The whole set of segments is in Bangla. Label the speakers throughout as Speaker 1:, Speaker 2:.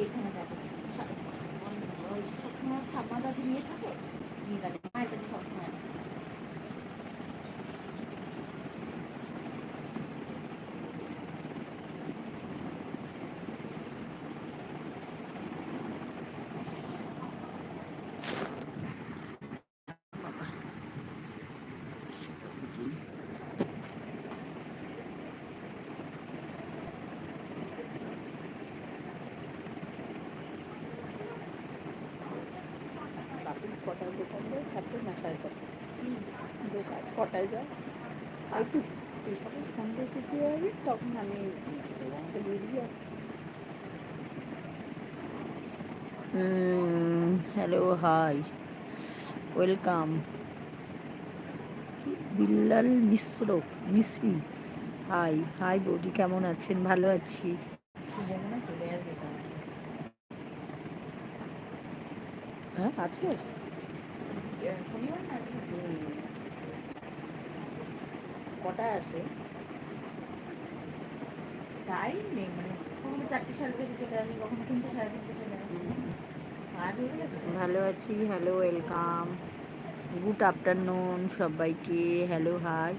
Speaker 1: এইখানে দেখো সবসময় ঠাম্মা দাদু নিয়ে থাকে নিয়ে থাকে মায়ের কাছে সবসময় থাকে।
Speaker 2: কটায় দোকান যায়? চারটে না সাড়ে চারটে? দোকান কটায় যায়? আর তুই সকাল সন্ধ্যে থেকে যাবি তখন আমি দিয়ে আর hello hi welcome Billal Mishra Mishri hi hi বৌদি কেমন আছেন? ভালো আছি।
Speaker 1: সুবর্ণা চলে আসবে
Speaker 2: হ্যাঁ আজকে?
Speaker 1: শনিবার না
Speaker 2: আসে
Speaker 1: টাইম নেই মানে কখনো চারটে সাড়ে চারটে চলে আসি কখনো তিনটে সাড়ে তিনটে চলে আসি।
Speaker 2: ভালো আছি হ্যালো ওয়েলকাম গুড আফটারনুন সবাইকে হ্যালো হাই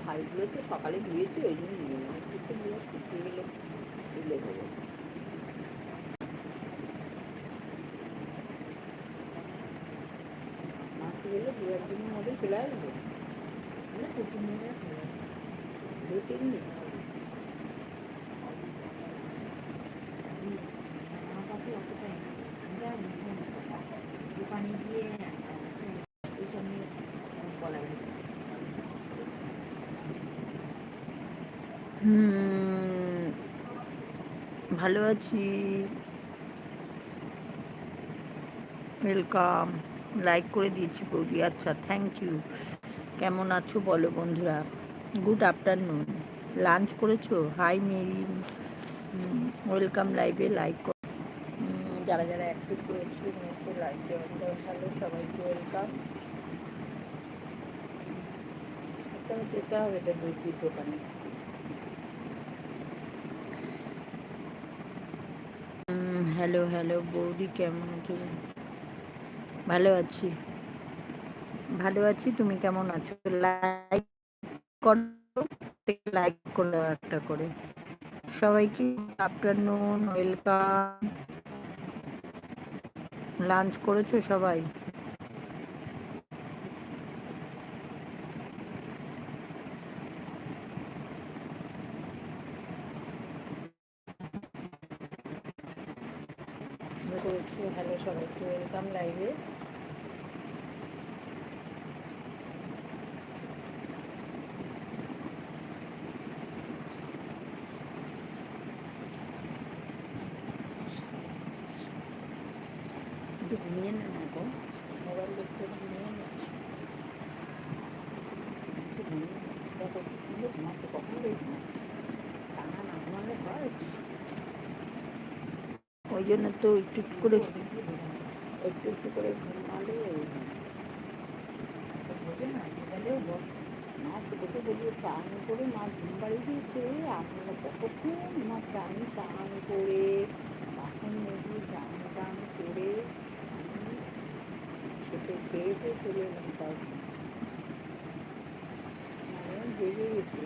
Speaker 2: শাড়িগুলো তো সকালে ধুয়েছি, ওই জন্য নিয়ে নেব একটু নিয়ে শুকিয়ে গেলে তুলে দেবো গেলে দু একদিনের মধ্যে চলে আসব।
Speaker 1: মানে প্রতিদিন চলে আসব
Speaker 2: দু তিন দিন। হুম, ভালো আছি। ওয়েলকাম লাইক করে দিয়েছি বৌদি। আচ্ছা থ্যাংক ইউ কেমন আছো বলো বন্ধুরা? গুড আফটারনুন লাঞ্চ করেছ? হাই মেরি ওয়েলকাম লাইভে লাইক যারা যারা অ্যাক্টিভ করেছ লাইক ভালো সবাইকে ওয়েলকাম যেতে হবে এটা দর্জির দোকানে। হ্যালো হ্যালো বৌদি, কেমন আছো? ভালো আছি। ভালো আছি, তুমি কেমন আছো? লাইক করো লাইক করো একটা করে। সবাইকে আফটারনুন ওয়েলকাম লাঞ্চ করেছ সবাই? করেছি। হ্যালো সবাইকে ওয়েলকাম লাইভে ঘুমিয়ে না না এখন মোবাইল দেখছে ঘুমিয়ে না। একটু ঘুমিয়ে নে। দেখো সুন্দর কখন দেখি টানা না ঘুমালে হয় ওই জন্য তো একটু একটু করে একটু একটু করে ঘুমালে
Speaker 1: বোঝে না বল
Speaker 2: মা শুধুকে বলিয়ে চান করে মা ঘুম বাড়িয়ে দিয়েছে, আপনারা কতক্ষণ মা চান চান করে বাসন মেজে, চান টান করে খেতে, খেয়ে চলে এলাম। তার জেগে গেছি।